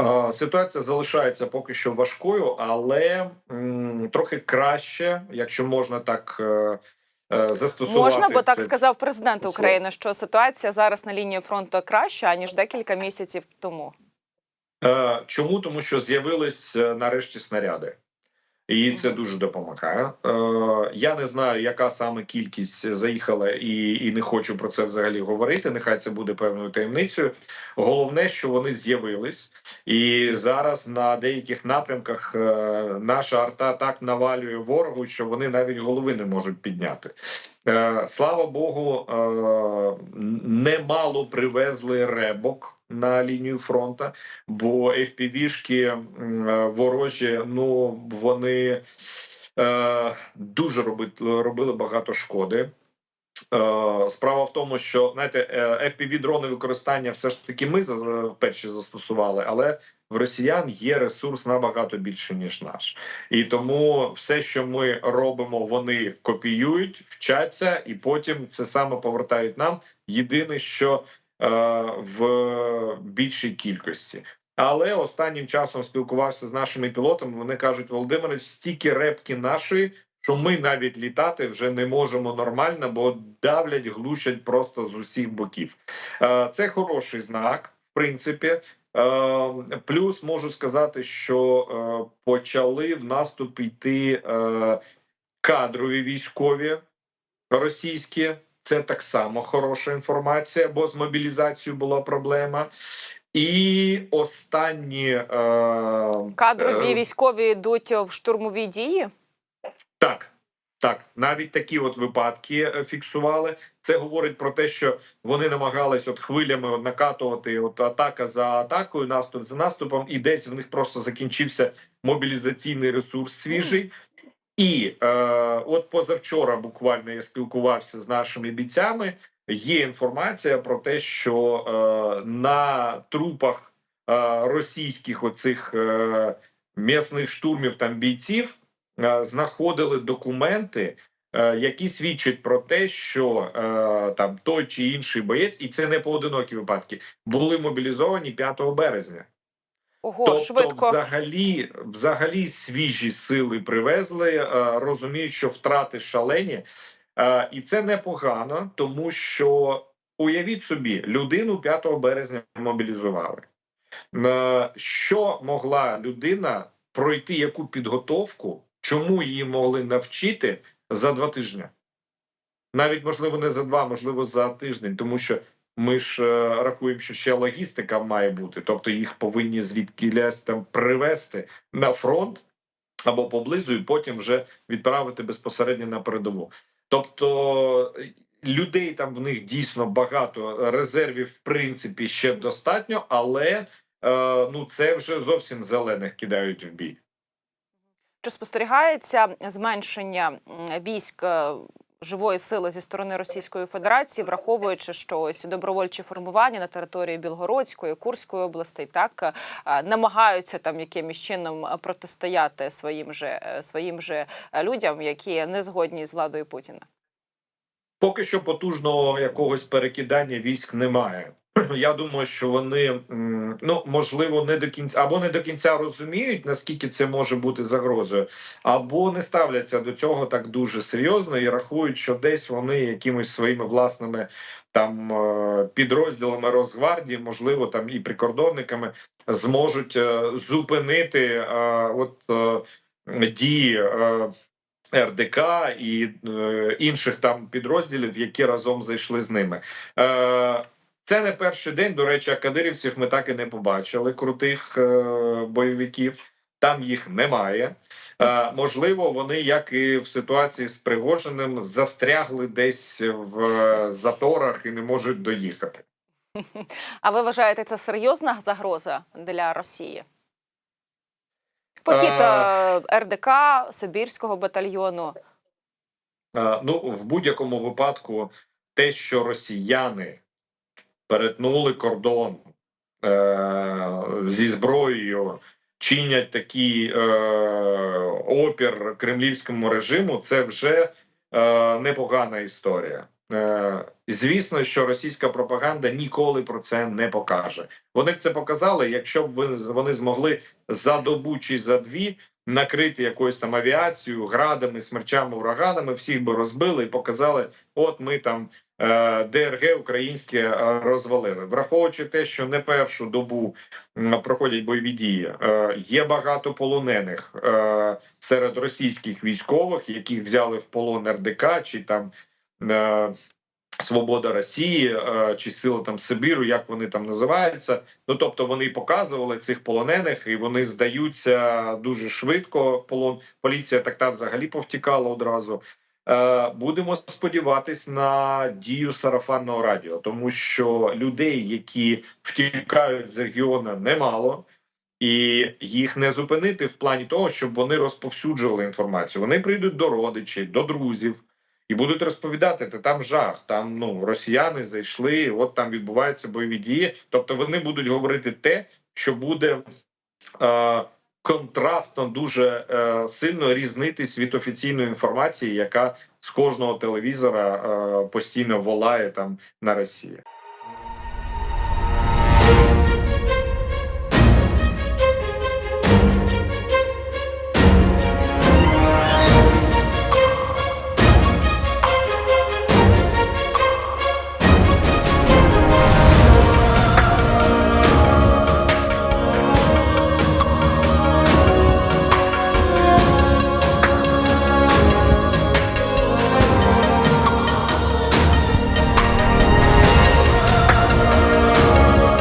Е, Ситуація залишається поки що важкою, але м, трохи краще, якщо можна так е, е, застосувати. Можна, бо так сказав президент. України, що ситуація зараз на лінії фронту краща ніж декілька місяців тому. Е, Чому? Тому що з'явились нарешті снаряди. І це дуже допомагає. Е, я не знаю, яка саме кількість заїхала, і, і не хочу про це взагалі говорити. Нехай це буде певною таємницею. Головне, що вони з'явились, і зараз на деяких напрямках е, наша арта так навалює ворогу, що вони навіть голови не можуть підняти. Е, слава Богу, немало привезли ребок на лінію фронту, бо FPV-шки е, ворожі, ну вони е, дуже робили, робили багато шкоди. Е, Справа в тому, що знаєте, fpv дрони використання все ж таки ми перші застосували, але в росіян є ресурс набагато більше ніж наш, і тому все, що ми робимо, вони копіюють, вчаться, і потім це саме повертають нам. Єдине, що е, в більшій кількості. Але останнім часом спілкувався з нашими пілотами. Вони кажуть, Володимир, стільки репки нашої, що ми навіть літати вже не можемо нормально, бо давлять, глушать просто з усіх боків. Е, Це хороший знак, в принципі. Е, Плюс можу сказати, що е, почали в наступ йти е, кадрові військові російські. Це так само хороша інформація, бо з мобілізацією була проблема. І останні е, Кадрові е, військові йдуть в штурмові дії. Так, так, навіть такі от випадки е, фіксували. Це говорить про те, що вони намагались от хвилями накатувати от атака за атакою, наступ за наступом, і десь в них просто закінчився мобілізаційний ресурс свіжий. І е, от позавчора буквально я спілкувався з нашими бійцями. Є інформація про те, що е, на трупах е, російських оцих е, м'ясних штурмів там бійців е, знаходили документи, е, які свідчать про те, що е, там той чи інший боєць, і це не поодинокі випадки, були мобілізовані 5 березня. Ого, тобто, швидко. взагалі, взагалі свіжі сили привезли, е, розуміють, що втрати шалені, е, і це непогано, тому що уявіть собі, людину 5 березня мобілізували. Е, Що могла людина пройти яку підготовку, чому її могли навчити за два тижні? Навіть можливо не за два, можливо, за тиждень, тому що ми ж е, рахуємо, що ще логістика має бути, тобто їх повинні звідкілясь там привезти на фронт або поблизу, і потім вже відправити безпосередньо на передову. Тобто е, людей там в них дійсно багато резервів, в принципі, ще достатньо, але е, ну це вже зовсім зелених кидають в бій. Чи спостерігається зменшення військ живої сили зі сторони Російської Федерації, враховуючи, що ось добровольчі формування на території Білгородської, Курської областей так е, намагаються там якимось чином протистояти своїм же е, своїм же людям, які не згодні з владою Путіна? Поки що потужного якогось перекидання військ немає. Я думаю, що вони ну можливо не до кінця або не до кінця розуміють, наскільки це може бути загрозою, або не ставляться до цього так дуже серйозно і рахують, що десь вони якимось своїми власними там е, підрозділами Росгвардії, можливо, там і прикордонниками зможуть е, зупинити е, от дії. РДК і е, інших там підрозділів, які разом зайшли з ними. Е, це не перший день. До речі, кадирівців ми так і не побачили крутих е, бойовиків. Там їх немає. Е, можливо, вони, як і в ситуації з Пригожиним, застрягли десь в е, заторах і не можуть доїхати. А ви вважаєте це серйозна загроза для Росії? Похід Е, е, РДК Сибірського батальйону. Е, Ну, в будь-якому випадку, те, що росіяни перетнули кордон е, зі зброєю, чинять такий е, опір кремлівському режиму, це вже е, непогана історія. Е, звісно, що російська пропаганда ніколи про це не покаже. Вони це показали, якщо б вони змогли за добу чи за дві накрити якоюсь там авіацією, градами, смерчами, ураганами, всіх би розбили і показали: от ми там ДРГ українське е, розвалили, враховуючи те, що не першу добу проходять бойові дії. Е, є багато полонених е, серед російських військових, яких взяли в полон РДК чи там. Е, Свобода Росії е, чи сила там Сибіру, як вони там називаються. Ну тобто вони показували цих полонених, і вони здаються дуже швидко. Полон поліція так та взагалі повтікала одразу. Е, будемо сподіватись на дію сарафанного радіо, тому що людей, які втікають з регіону, немало. І їх не зупинити в плані того, щоб вони розповсюджували інформацію. Вони прийдуть до родичів, до друзів і будуть розповідати, та там жах, там ну росіяни зайшли, от там відбуваються бойові дії. Тобто вони будуть говорити те, що буде е, контрастно дуже е, сильно різнитись від офіційної інформації, яка з кожного телевізора е, постійно волає там на Росії.